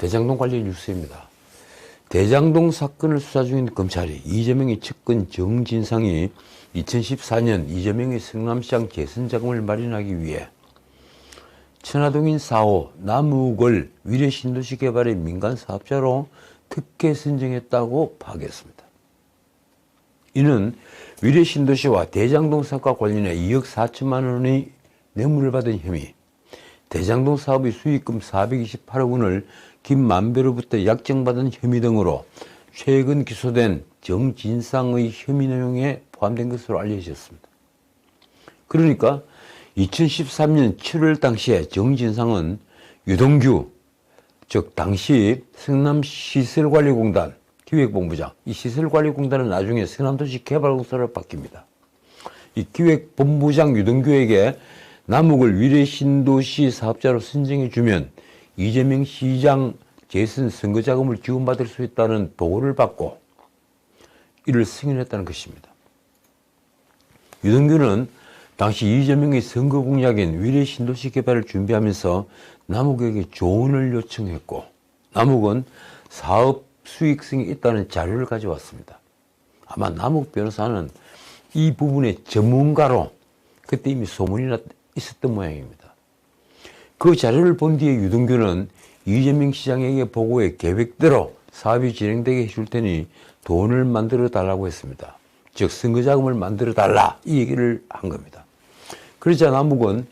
대장동 관련 뉴스입니다. 대장동 사건을 수사 중인 검찰이 이재명의 측근 정진상이 2014년 이재명의 성남시장 재선 자금을 마련하기 위해 천화동인 4호 남욱을 위례 신도시 개발의 민간 사업자로 특혜 선정했다고 파악했습니다. 이는 위례 신도시와 대장동 사업과 관련해 2억 4천만 원의 뇌물을 받은 혐의, 대장동 사업의 수익금 428억 원을 김만배로부터 약정받은 혐의 등으로 최근 기소된 정진상의 혐의 내용에 포함된 것으로 알려졌습니다. 그러니까 2013년 7월 당시에 정진상은 유동규, 즉 당시 성남시설관리공단 기획본부장, 이 시설관리공단은 나중에 성남도시 개발공사로 바뀝니다. 이 기획본부장 유동규에게 남욱을 위례 신도시 사업자로 선정해 주면 이재명 시장 재선 선거 자금을 지원받을 수 있다는 보고를 받고 이를 승인했다는 것입니다. 유동규는 당시 이재명의 선거 공약인 위례 신도시 개발을 준비하면서 남욱에게 조언을 요청했고 남욱은 사업 수익성이 있다는 자료를 가져왔습니다. 아마 남욱 변호사는 이 부분의 전문가로 그때 이미 소문이 났, 있었던 모양입니다. 그 자료를 본 뒤에 유동규는 이재명 시장에게 보고해 계획대로 사업이 진행되게 해줄 테니 돈을 만들어 달라고 했습니다. 즉 선거 자금을 만들어 달라 이 얘기를 한 겁니다. 그러자 남욱은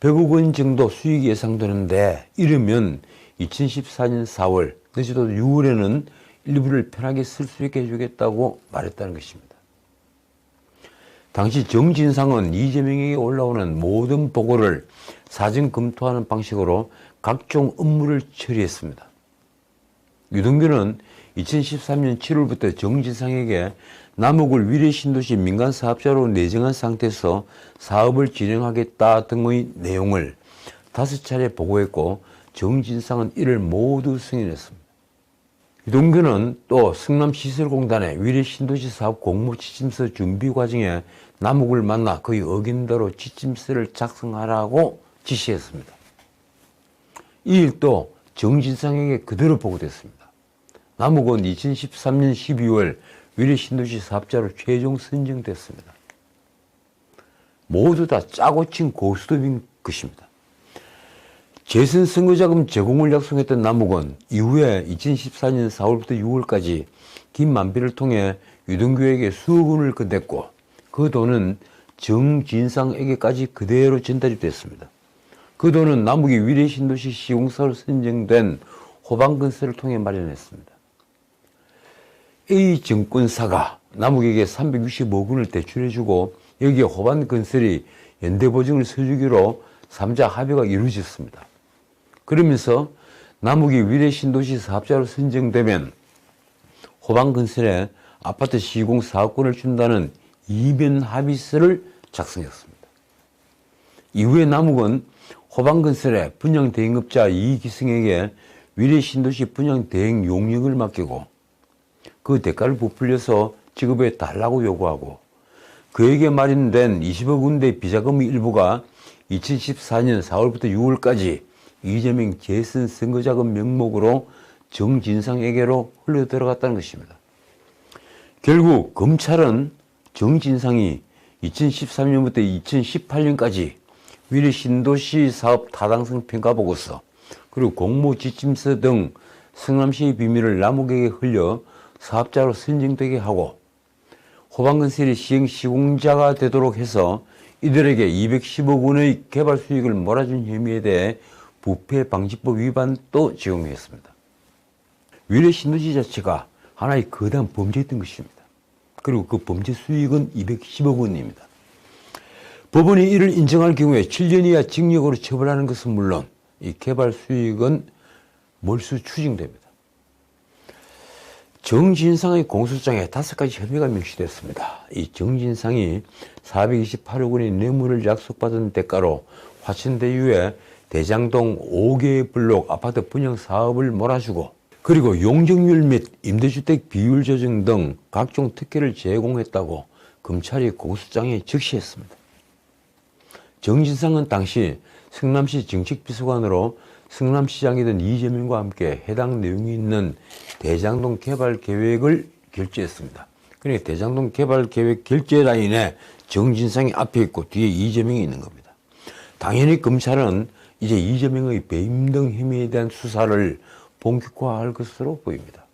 100억 원 정도 수익이 예상되는데 이러면 2014년 4월 늦어도 6월에는 일부를 편하게 쓸 수 있게 해주겠다고 말했다는 것입니다. 당시 정진상은 이재명에게 올라오는 모든 보고를 사전 검토하는 방식으로 각종 업무를 처리했습니다. 유동규는 2013년 7월부터 정진상에게 남욱을 위례 신도시 민간 사업자로 내정한 상태에서 사업을 진행하겠다 등의 내용을 다섯 차례 보고했고 정진상은 이를 모두 승인했습니다. 유동규는 또 성남시설공단의 위례 신도시 사업 공모 지침서 준비 과정에 남욱을 만나 그의 의견대로 지침서를 작성하라고 지시했습니다. 이 일도 정진상에게 그대로 보고됐습니다. 남욱은 2013년 12월 위례 신도시 사업자로 최종 선정됐습니다. 모두 다 짜고 친 고스톱인 것입니다. 재선 선거자금 제공을 약속했던 남욱은 이후에 2014년 4월부터 6월까지 김만비를 통해 유동규에게 수억 원을 건넸고 그 돈은 정진상에게까지 그대로 전달이 됐습니다. 그 돈은 남욱이 위례 신도시 시공사로 선정된 호방건설을 통해 마련했습니다. A 증권사가 남욱에게 365억 원을 대출해주고 여기에 호반건설이 연대보증을 서주기로 3자 합의가 이루어졌습니다. 그러면서 남욱이 위례 신도시 사업자로 선정되면 호방건설에 아파트 시공 사업권을 준다는 이변 합의서를 작성했습니다. 이후에 남욱은 호방건설의 분양 대행업자 이기승에게 위례 신도시 분양 대행 용역을 맡기고 그 대가를 부풀려서 지급해 달라고 요구하고 그에게 마련된 20억 원대 비자금의 일부가 2014년 4월부터 6월까지 이재명 재선 선거자금 명목으로 정진상에게로 흘러 들어갔다는 것입니다. 결국 검찰은 정진상이 2013년부터 2018년까지 위례 신도시 사업 타당성 평가 보고서 그리고 공모 지침서 등 성남시의 비밀을 남욱에게 흘려 사업자로 선정되게 하고 호방건설이 시행 시공자가 되도록 해서 이들에게 210억 원의 개발 수익을 몰아준 혐의에 대해 부패 방지법 위반도 적용했습니다. 위례 신도시 자체가 하나의 거대한 범죄였던 것입니다. 그리고 그 범죄 수익은 210억 원입니다. 법원이 이를 인정할 경우에 7년 이하 징역으로 처벌하는 것은 물론 이 개발 수익은 몰수 추징됩니다. 정진상의 공소장에 다섯 가지 혐의가 명시됐습니다. 이 정진상이 428억 원의 뇌물을 약속받은 대가로 화천대 유에 대장동 5개의 블록 아파트 분양 사업을 몰아주고 그리고 용적률 및 임대주택 비율 조정 등 각종 특혜를 제공했다고 검찰이 공소장에 적시했습니다. 정진상은 당시 성남시 정책비서관으로 성남시장이던 이재명과 함께 해당 내용이 있는 대장동 개발 계획을 결재했습니다. 그러니까 대장동 개발 계획 결재 라인에 정진상이 앞에 있고 뒤에 이재명이 있는 겁니다. 당연히 검찰은 이제 이재명의 배임 등 혐의에 대한 수사를 본격화할 것으로 보입니다.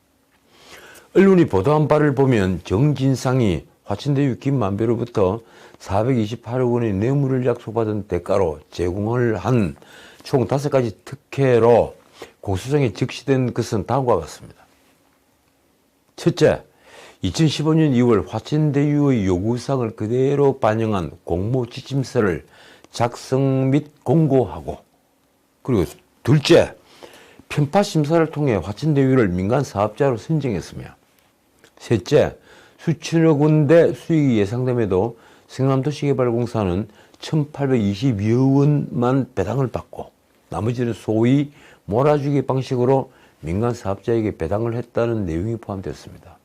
언론이 보도한 바를 보면 정진상이 화천대유 김만배로부터 428억 원의 뇌물을 약속받은 대가로 제공을 한 총 5가지 특혜로 공소장에 적시된 것은 다음과 같습니다. 첫째, 2015년 2월 화천대유의 요구사항을 그대로 반영한 공모 지침서를 작성 및 공고하고 그리고 둘째, 편파 심사를 통해 화천대유를 민간 사업자로 선정했으며 셋째, 수천억 원대 수익이 예상됨에도 성남도시개발공사는 1,822억 원만 배당을 받고 나머지는 소위 몰아주기 방식으로 민간 사업자에게 배당을 했다는 내용이 포함됐습니다.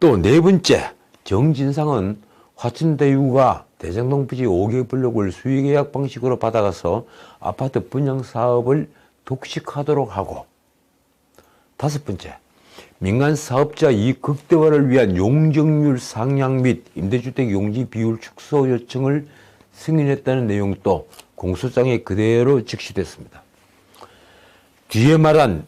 또 네 번째, 정진상은 화천대유가 대장동 부지 5개 블록을 수의계약 방식으로 받아가서 아파트 분양 사업을 독식하도록 하고 다섯 번째, 민간 사업자 이익 극대화를 위한 용적률 상향 및 임대주택 용지 비율 축소 요청을 승인했다는 내용도 공소장에 그대로 적시됐습니다. 뒤에 말한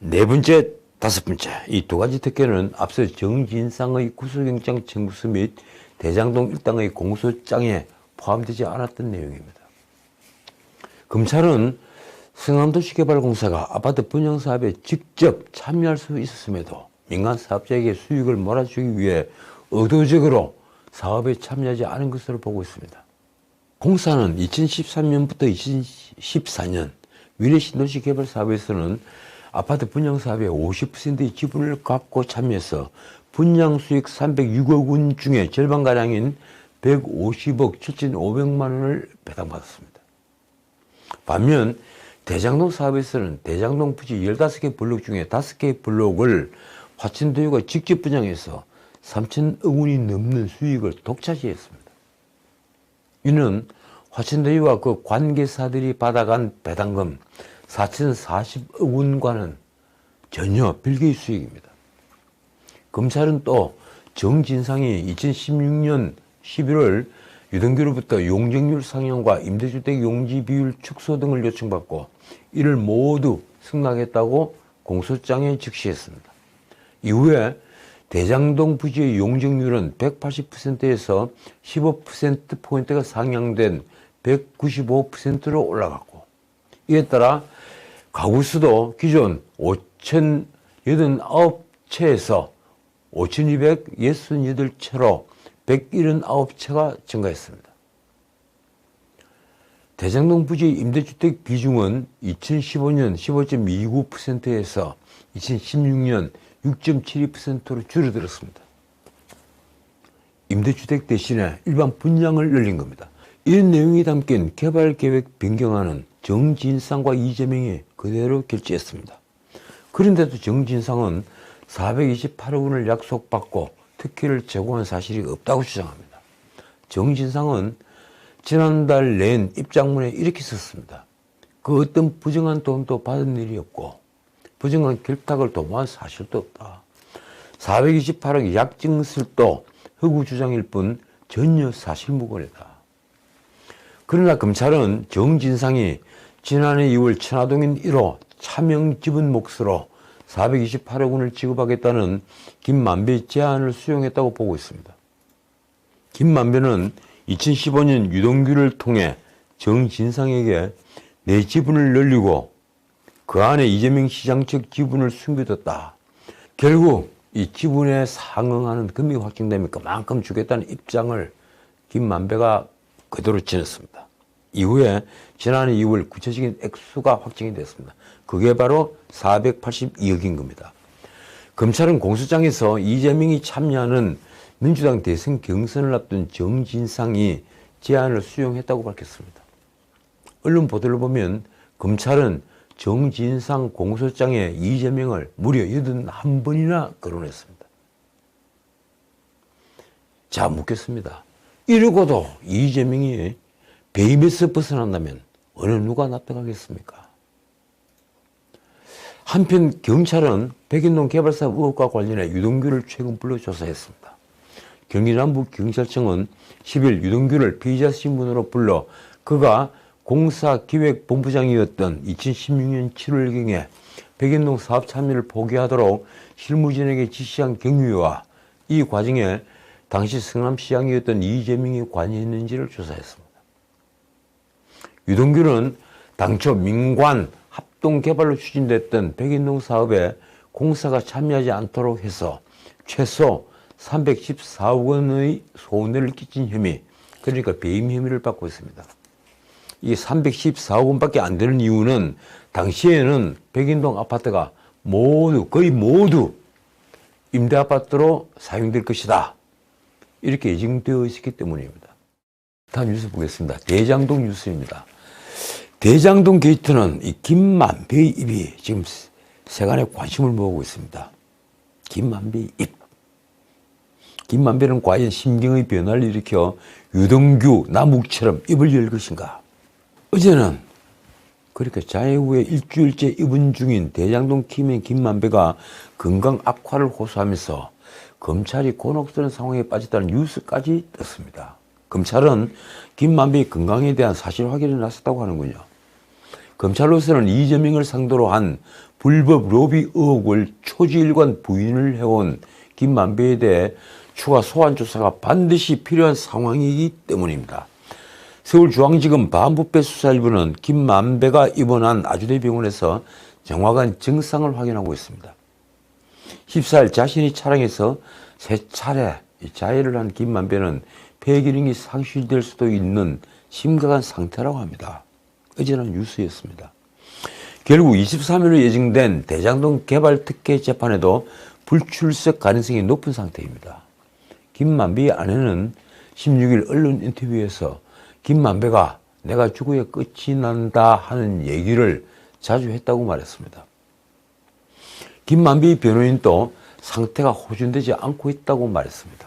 네 번째, 다섯 번째 이 두 가지 특혜는 앞서 정진상의 구속영장 청구서 및 대장동 일당의 공소장에 포함되지 않았던 내용입니다. 검찰은 성남도시개발공사가 아파트 분양 사업에 직접 참여할 수 있었음에도 민간 사업자에게 수익을 몰아주기 위해 의도적으로 사업에 참여하지 않은 것으로 보고 있습니다. 공사는 2013년부터 2014년 위례 신도시 개발 사업에서는 아파트 분양 사업의 50%의 지분을 갖고 참여해서 분양 수익 306억 원 중에 절반가량인 150억 7,500만 원을 배당받았습니다. 반면 대장동 사업에서는 대장동 부지 15개 블록 중에 5개 블록을 화천대유가 직접 분양해서 3천억 원이 넘는 수익을 독차지했습니다. 이는 화천대유와 그 관계사들이 받아간 배당금 4,040억 원과는 전혀 별개의 수익입니다. 검찰은 또 정진상이 2016년 11월 유동규로부터 용적률 상향과 임대주택 용지 비율 축소 등을 요청받고 이를 모두 승낙했다고 공소장에 적시했습니다. 이후에 대장동 부지의 용적률은 180%에서 15%포인트가 상향된 195%로 올라갔고 이에 따라 가구수도 기존 5,089채에서 5,268채로 179채가 증가했습니다. 대장동 부지 임대주택 비중은 2015년 15.29%에서 2016년 6.72%로 줄어들었습니다. 임대주택 대신에 일반 분양을 늘린 겁니다. 이런 내용이 담긴 개발계획 변경안은 정진상과 이재명이 그대로 결재했습니다. 그런데도 정진상은 428억 원을 약속받고 특혜를 제공한 사실이 없다고 주장합니다. 정진상은 지난달 낸 입장문에 이렇게 썼습니다. 그 어떤 부정한 돈도 받은 일이 없고 부정한 결탁을 도모한 사실도 없다. 428억 약증설도 허구 주장일 뿐 전혀 사실무근이다. 그러나 검찰은 정진상이 지난해 2월 천화동인 1호 차명 지분 몫으로 428억 원을 지급하겠다는 김만배 제안을 수용했다고 보고 있습니다. 김만배는 2015년 유동규를 통해 정진상에게 내 지분을 늘리고 그 안에 이재명 시장 측 지분을 숨겨뒀다. 결국 이 지분에 상응하는 금액이 확정되면 그만큼 주겠다는 입장을 김만배가 그대로 지냈습니다. 이후에 지난해 2월 구체적인 액수가 확정이 됐습니다. 그게 바로 482억인 겁니다. 검찰은 공소장에서 이재명이 참여하는 민주당 대선 경선을 앞둔 정진상이 제안을 수용했다고 밝혔습니다. 언론 보도를 보면 검찰은 정진상 공소장에 이재명을 무려 81번이나 거론했습니다. 자, 묻겠습니다. 이러고도 이재명이 배임에서 벗어난다면 어느 누가 납득하겠습니까? 한편 경찰은 백인동 개발사 의혹과 관련해 유동규를 최근 불러 조사했습니다. 경기남부경찰청은 10일 유동규를 피의자 신분으로 불러 그가 공사기획본부장이었던 2016년 7월경에 백인동 사업 참여를 포기하도록 실무진에게 지시한 경위와 이 과정에 당시 성남시장이었던 이재명이 관여했는지를 조사했습니다. 유동규는 당초 민관 합동 개발로 추진됐던 백인동 사업에 공사가 참여하지 않도록 해서 최소 314억 원의 손해를 끼친 혐의, 그러니까 배임 혐의를 받고 있습니다. 이게 314억 원밖에 안 되는 이유는 당시에는 백인동 아파트가 모두, 거의 모두 임대 아파트로 사용될 것이다. 이렇게 예정되어 있었기 때문입니다. 다음 뉴스 보겠습니다. 대장동 뉴스입니다. 대장동 게이트는 이 김만배의 입이 지금 세간의 관심을 모으고 있습니다. 김만배의 입. 김만배는 과연 심경의 변화를 일으켜 유동규, 남욱처럼 입을 열 것인가? 어제는 그렇게 자해 후에 일주일째 입은 중인 대장동 김의 김만배가 건강 악화를 호소하면서 검찰이 곤혹스러운 상황에 빠졌다는 뉴스까지 떴습니다. 검찰은 김만배의 건강에 대한 사실 확인에 나섰다고 하는군요. 검찰로서는 이재명을 상대로 한 불법 로비 의혹을 초지일관 부인을 해온 김만배에 대해 추가 소환 조사가 반드시 필요한 상황이기 때문입니다. 서울중앙지검 반부패 수사일부는 김만배가 입원한 아주대 병원에서 정확한 증상을 확인하고 있습니다. 14일 자신이 차량에서 세 차례 자해를 한 김만배는 폐기능이 상실될 수도 있는 심각한 상태라고 합니다. 어제는 뉴스였습니다. 결국 23일로 예정된 대장동 개발 특혜 재판에도 불출석 가능성이 높은 상태입니다. 김만배의 아내는 16일 언론 인터뷰에서 김만배가 내가 죽어야 끝이 난다 하는 얘기를 자주 했다고 말했습니다. 김만배 변호인도 상태가 호전되지 않고 있다고 말했습니다.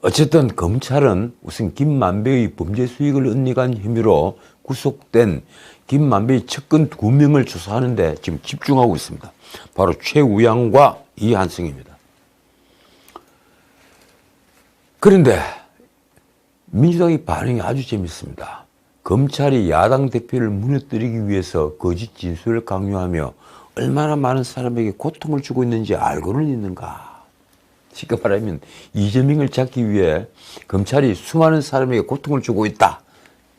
어쨌든 검찰은 우선 김만배의 범죄 수익을 은닉한 혐의로 구속된 김만배의 측근 두 명을 조사하는데 지금 집중하고 있습니다. 바로 최우양과 이한승입니다. 그런데 민주당의 반응이 아주 재밌습니다. 검찰이 야당 대표를 무너뜨리기 위해서 거짓 진술을 강요하며 얼마나 많은 사람에게 고통을 주고 있는지 알고는 있는가. 쉽게 말하면 이재명을 잡기 위해 검찰이 수많은 사람에게 고통을 주고 있다.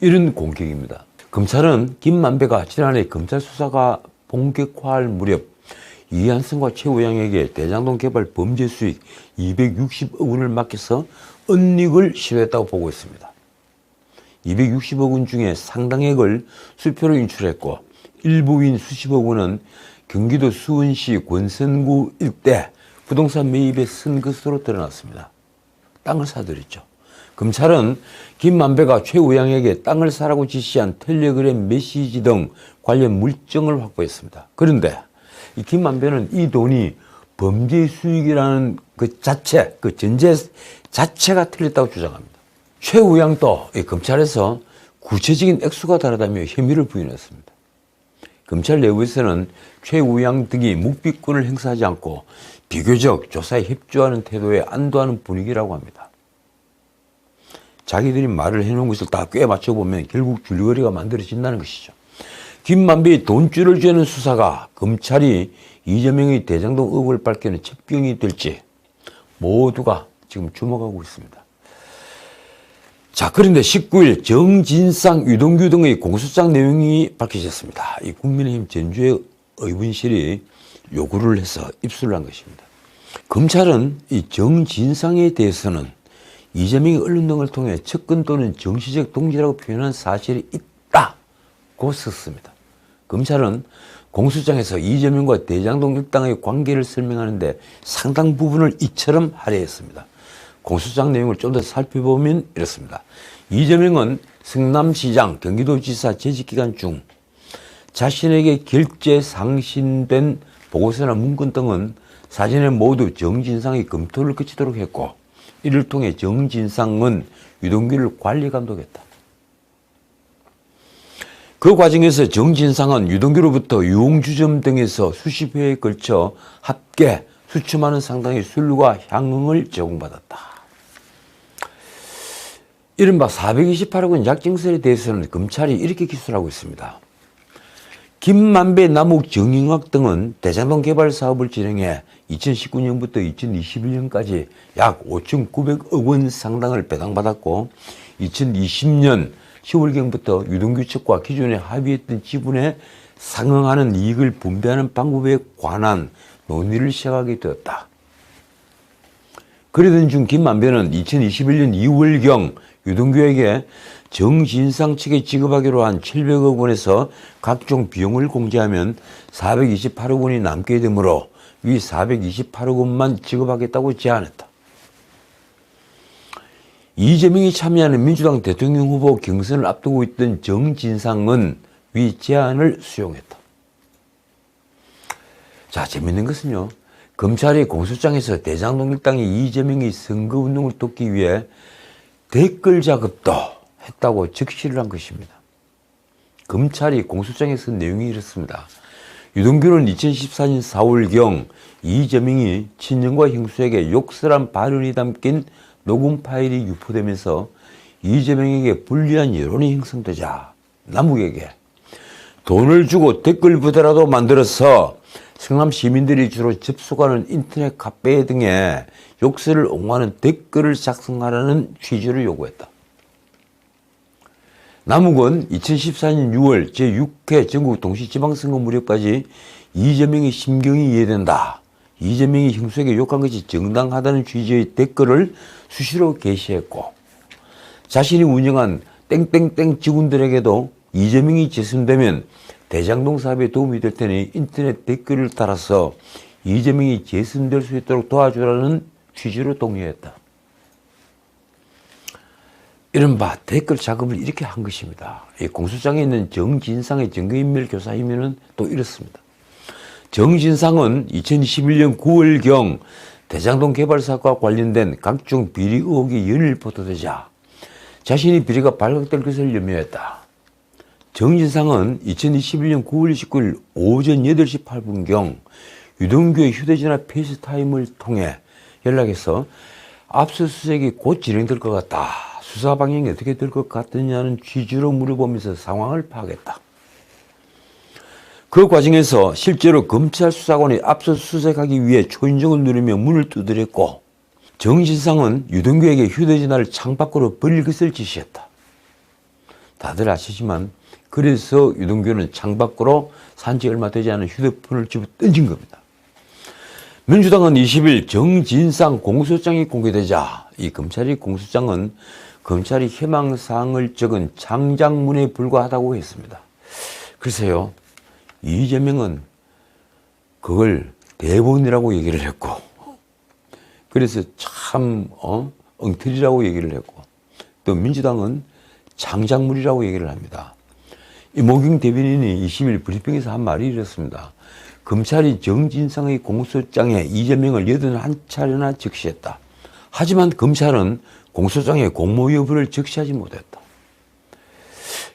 이런 공격입니다. 검찰은 김만배가 지난해 검찰 수사가 본격화할 무렵 이한승과 최우양에게 대장동 개발 범죄 수익 260억 원을 맡겨서 은닉을 시도했다고 보고 있습니다. 260억 원 중에 상당액을 수표로 인출했고 일부인 수십억 원은 경기도 수원시 권선구 일대 부동산 매입에 쓴 것으로 드러났습니다. 땅을 사들였죠. 검찰은 김만배가 최우양에게 땅을 사라고 지시한 텔레그램 메시지 등 관련 물증을 확보했습니다. 그런데 이 김만배는 이 돈이 범죄 수익이라는 그 자체, 그 전제 자체가 틀렸다고 주장합니다. 최우양도 검찰에서 구체적인 액수가 다르다며 혐의를 부인했습니다. 검찰 내부에서는 최우양 등이 묵비권을 행사하지 않고 비교적 조사에 협조하는 태도에 안도하는 분위기라고 합니다. 자기들이 말을 해놓은 것을 다 꽤 맞춰보면 결국 줄거리가 만들어진다는 것이죠. 김만배의 돈줄을 죄는 수사가 검찰이 이재명의 대장동 의혹을 밝히는 첩경이 될지 모두가 지금 주목하고 있습니다. 자, 그런데 19일 정진상, 유동규 등의 공소장 내용이 밝혀졌습니다. 이 국민의힘 전주의 의원실이 요구를 해서 입수를 한 것입니다. 검찰은 이 정진상에 대해서는 이재명이 언론 등을 통해 측근 또는 정치적 동지라고 표현한 사실이 있다고 썼습니다. 검찰은 공소장에서 이재명과 대장동 일당의 관계를 설명하는데 상당 부분을 이처럼 할애했습니다. 공소장 내용을 좀 더 살펴보면 이렇습니다. 이재명은 성남시장, 경기도지사 재직기간 중 자신에게 결제 상신된 보고서나 문건 등은 사전에 모두 정진상의 검토를 거치도록 했고 이를 통해 정진상은 유동규를 관리 감독했다. 그 과정에서 정진상은 유동규로부터 유흥주점 등에서 수십 회에 걸쳐 합계 수천만 상당의 술과 향응을 제공받았다. 이른바 428억 원 약정설에 대해서는 검찰이 이렇게 기술하고 있습니다. 김만배, 남욱, 정영학 등은 대장동 개발 사업을 진행해 2019년부터 2021년까지 약 5,900억 원 상당을 배당받았고 2020년 10월경부터 유동규 측과 기존에 합의했던 지분에 상응하는 이익을 분배하는 방법에 관한 논의를 시작하게 되었다. 그러던 중 김만배는 2021년 2월경 유동규에게 정진상 측에 지급하기로 한 700억 원에서 각종 비용을 공제하면 428억 원이 남게 되므로 위 428억 원만 지급하겠다고 제안했다. 이재명이 참여하는 민주당 대통령 후보 경선을 앞두고 있던 정진상은 위 제안을 수용했다. 자, 재밌는 것은요. 검찰이 공소장에서 대장동 일당이 이재명이 선거운동을 돕기 위해 댓글 작업도 했다고 적시를 한 것입니다. 검찰이 공소장에 쓴 내용이 이렇습니다. 유동규는 2014년 4월경 이재명이 친정과 형수에게 욕설한 발언이 담긴 녹음 파일이 유포되면서 이재명에게 불리한 여론이 형성되자 남욱에게 돈을 주고 댓글 부대라도 만들어서 성남 시민들이 주로 접속하는 인터넷 카페 등에 욕설을 옹호하는 댓글을 작성하라는 취지를 요구했다. 남욱은 2014년 6월 제6회 전국 동시지방선거 무렵까지 이재명의 심경이 이해된다. 이재명이 형수에게 욕한 것이 정당하다는 취지의 댓글을 수시로 게시했고 자신이 운영한 땡땡땡 직원들에게도 이재명이 재선되면 대장동 사업에 도움이 될 테니 인터넷 댓글을 달아서 이재명이 재선될 수 있도록 도와주라는 취지로 동의했다. 이른바 댓글 작업을 이렇게 한 것입니다. 이 공소장에 있는 정진상의 증거인멸 교사이면은 또 이렇습니다. 정진상은 2021년 9월경 대장동 개발 사업과 관련된 각종 비리 의혹이 연일 보도되자 자신이 비리가 발각될 것을 염려했다. 정진상은 2021년 9월 29일 오전 8시 8분경 유동규의 휴대전화 페이스타임을 통해 연락해서 압수수색이 곧 진행될 것 같다. 수사 방향이 어떻게 될 것 같느냐는 취지로 물어보면서 상황을 파악했다. 그 과정에서 실제로 검찰 수사관이 압수수색하기 위해 초인종을 누르며 문을 두드렸고 정진상은 유동규에게 휴대전화를 창밖으로 버릴 것을 지시했다. 다들 아시지만 그래서 유동규는 창밖으로 산지 얼마 되지 않은 휴대폰을 집어 던진 겁니다. 민주당은 20일 정진상 공소장이 공개되자 이 검찰이 공소장은 검찰이 희망사항을 적은 장장문에 불과하다고 했습니다. 글쎄요, 이재명은 그걸 대본이라고 얘기를 했고, 그래서 참, 어, 엉터리라고 얘기를 했고, 또 민주당은 장작물이라고 얘기를 합니다. 이모경 대변인이 20일 브리핑에서 한 말이 이렇습니다. 검찰이 정진상의 공소장에 이재명을 81차례나 적시했다. 하지만 검찰은 공소장에 공모 여부를 적시하지 못했다.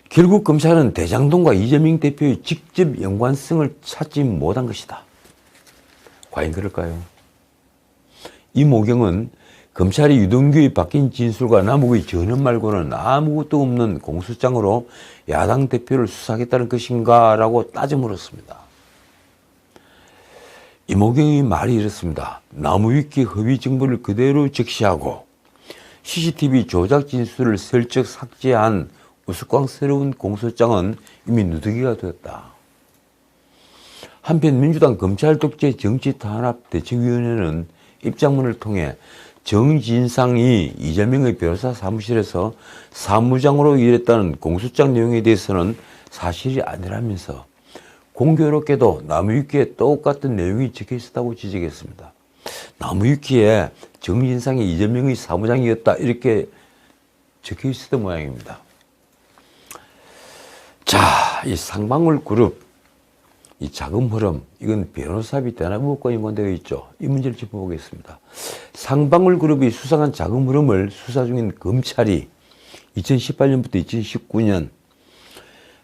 결국 검찰은 대장동과 이재명 대표의 직접 연관성을 찾지 못한 것이다. 과연 그럴까요? 이 모경은 검찰이 유동규의 바뀐 진술과 남욱의 전원 말고는 아무것도 없는 공소장으로 야당 대표를 수사하겠다는 것인가 라고 따져 물었습니다. 이모경의 말이 이렇습니다. 나무위키 허위 정보를 그대로 적시하고 CCTV 조작 진술을 슬쩍 삭제한 우스꽝스러운 공소장은 이미 누더기가 되었다. 한편 민주당 검찰 독재 정치 탄압 대책위원회는 입장문을 통해 정진상이 이재명의 변호사 사무실에서 사무장으로 일했다는 공소장 내용에 대해서는 사실이 아니라면서 공교롭게도 나무위키에 똑같은 내용이 적혀 있었다고 지적했습니다. 나무위키에 정진상이 이재명의 사무장이었다 이렇게 적혀 있었던 모양입니다. 자, 이 상방울 그룹, 이 자금 흐름, 이건 변호사비 대납무권이 원되어 있죠. 이 문제를 짚어보겠습니다. 상방울 그룹이 수상한 자금 흐름을 수사 중인 검찰이 2018년부터 2019년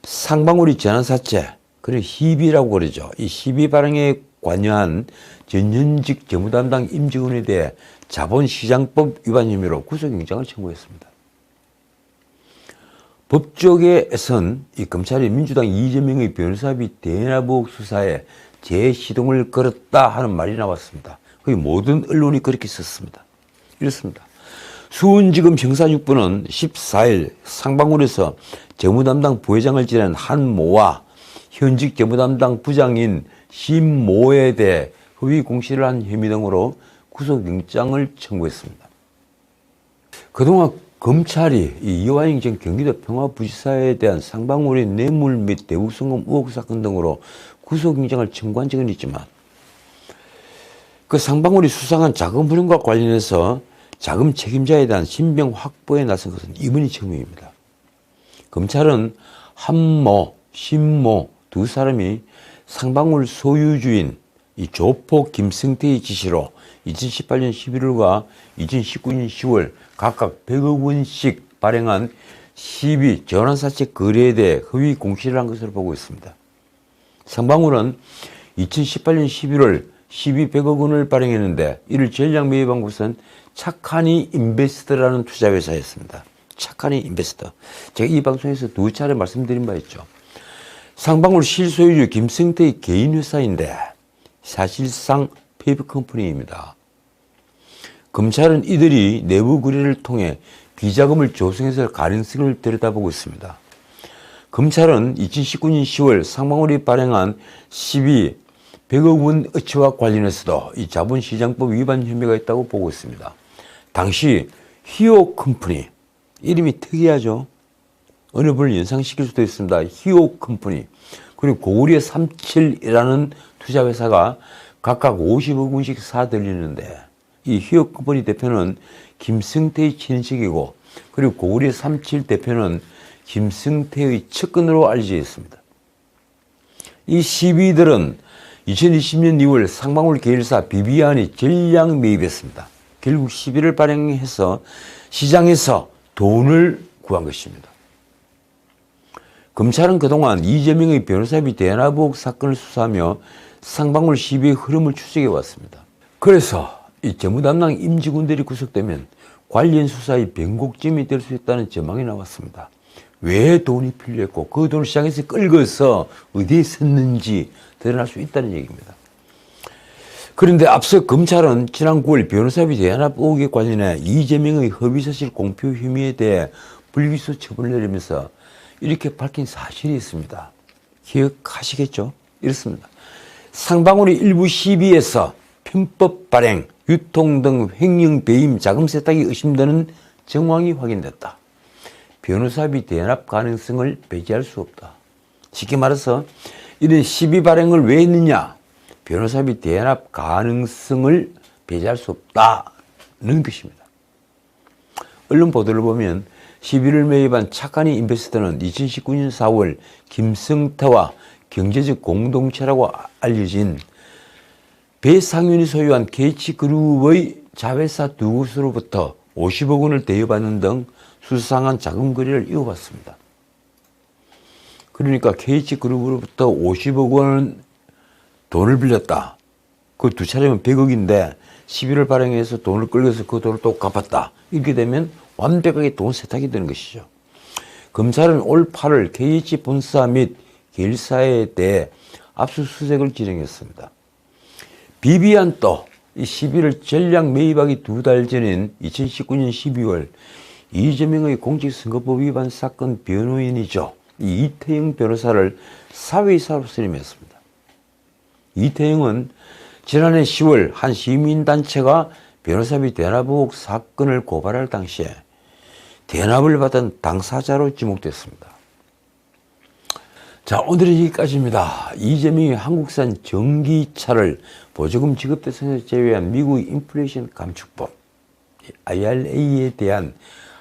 상방울이 전환사채, 그래 희비라고 그러죠. 이 희비 발행에 관여한 전현직 재무담당 임직원에 대해 자본시장법 위반 혐의로 구속영장을 청구했습니다. 법조계에선 이 검찰이 민주당 이재명의 변호사비 대납 의혹 수사에 재시동을 걸었다 하는 말이 나왔습니다. 거의 모든 언론이 그렇게 썼습니다. 이렇습니다. 수원지검 형사 6부는 14일 상방울에서 재무담당 부회장을 지낸 한 모와 현직 재무담당 부장인 신모에 대해 허위 공시를 한 혐의 등으로 구속영장을 청구했습니다. 그동안 검찰이 이 이화영 전 경기도 평화부지사에 대한 상방울의 뇌물 및 대우성금 의혹 사건 등으로 구속영장을 청구한 적은 있지만 그 상방울이 수상한 자금 불응과 관련해서 자금 책임자에 대한 신병 확보에 나선 것은 이번이 처음입니다. 검찰은 한모, 신모 두 사람이 상방울 소유주인 이 조포 김승태의 지시로 2018년 11월과 2019년 10월 각각 100억 원씩 발행한 시비 전환사채 거래에 대해 허위 공시를 한 것으로 보고 있습니다. 상방울은 2018년 11월 12 100억 원을 발행했는데 이를 전량 매입한 곳은 착하니 인베스트라는 투자회사였습니다. 착하니 인베스터. 제가 이 방송에서 두 차례 말씀드린 바 있죠. 상방울 실소유주 김승태의 개인 회사인데 사실상 페이퍼 컴퍼니입니다. 검찰은 이들이 내부 거래를 통해 비자금을 조성해서 가능성을 들여다보고 있습니다. 검찰은 2019년 10월 상방울이 발행한 12 100억 원 의치와 관련해서도 이 자본시장법 위반 혐의가 있다고 보고 있습니다. 당시 히오 컴퍼니 이름이 특이하죠. 어느 분을 연상시킬 수도 있습니다. 히오 컴퍼니 그리고 고구리의 37이라는 투자회사가 각각 50억 원씩 사들리는데 이 히오 컴퍼니 대표는 김승태의 친식이고 그리고 고구리의 37 대표는 김승태의 측근으로 알려져 있습니다. 이 시비들은 2020년 2월 상방울 계열사 비비안이 전량 매입했습니다. 결국 시비를 발행해서 시장에서 돈을 구한 것입니다. 검찰은 그동안 이재명의 변호사비 의혹 사건을 수사하며 상방울 시비의 흐름을 추적해 왔습니다. 그래서 이 재무 담당 임직원들이 구속되면 관련 수사의 변곡점이 될 수 있다는 전망이 나왔습니다. 왜 돈이 필요했고 그 돈을 시장에서 끌고서 어디에 썼는지 드러날 수 있다는 얘기입니다. 그런데 앞서 검찰은 지난 9월 변호사비 대납 의혹에 관련해 이재명의 허위 사실 공표 혐의에 대해 불기소 처분을 내리면서 이렇게 밝힌 사실이 있습니다. 기억하시겠죠? 이렇습니다. 상방울이 일부 시비에서 편법 발행, 유통 등 횡령 배임 자금 세탁이 의심되는 정황이 확인됐다. 변호사비 대납 가능성을 배제할 수 없다. 쉽게 말해서 이런 시비 발행을 왜 했느냐? 변호사비 대납 가능성을 배제할 수 없다는 것입니다. 언론 보도를 보면 11월 매입한 착한이 인베스터는 2019년 4월 김승태와 경제적 공동체라고 알려진 배상윤이 소유한 KH그룹의 자회사 두 곳으로부터 50억 원을 대여받는 등 수상한 자금 거래를 이어봤습니다. 그러니까 KH그룹으로부터 50억 원 돈을 빌렸다. 그 두 차례면 100억인데 11월 발행해서 돈을 끌려서 그 돈을 또 갚았다. 이렇게 되면 완벽하게 돈 세탁이 되는 것이죠. 검찰은 올 8월 KH 본사 및 계열사에 대해 압수수색을 진행했습니다. 비비안 또 11월 전량 매입하기 두 달 전인 2019년 12월 이재명의 공직선거법 위반 사건 변호인이죠. 이 이태영 변호사를 사회이사로 선임했습니다. 이태영은 지난해 10월 한 시민단체가 변호사비 대납 의혹 사건을 고발할 당시에 대납을 받은 당사자로 지목됐습니다. 자, 오늘은 여기까지입니다. 이재명이 한국산 전기차를 보조금 지급 대상에서 제외한 미국의 인플레이션 감축법 IRA에 대한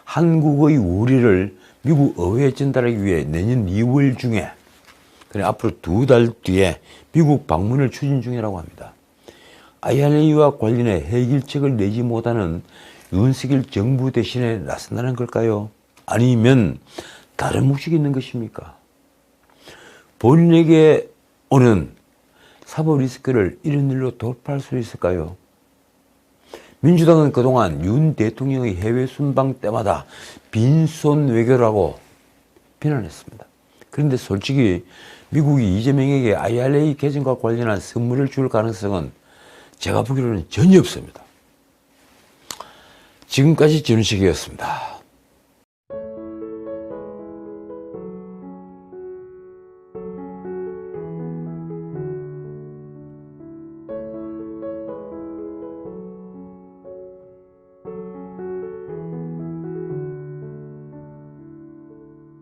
한국의 우려를 미국 의회에 전달하기 위해 내년 2월 중에 그래 앞으로 두 달 뒤에 미국 방문을 추진 중이라고 합니다. IRA와 관련해 해결책을 내지 못하는 윤석열 정부 대신에 나선다는 걸까요? 아니면 다른 목적이 있는 것입니까? 본인에게 오는 사법 리스크를 이런 일로 돌파할 수 있을까요? 민주당은 그동안 윤 대통령의 해외 순방 때마다 빈손 외교라고 비난했습니다. 그런데 솔직히 미국이 이재명에게 IRA 개정과 관련한 선물을 줄 가능성은 제가 보기로는 전혀 없습니다. 지금까지 전식이었습니다.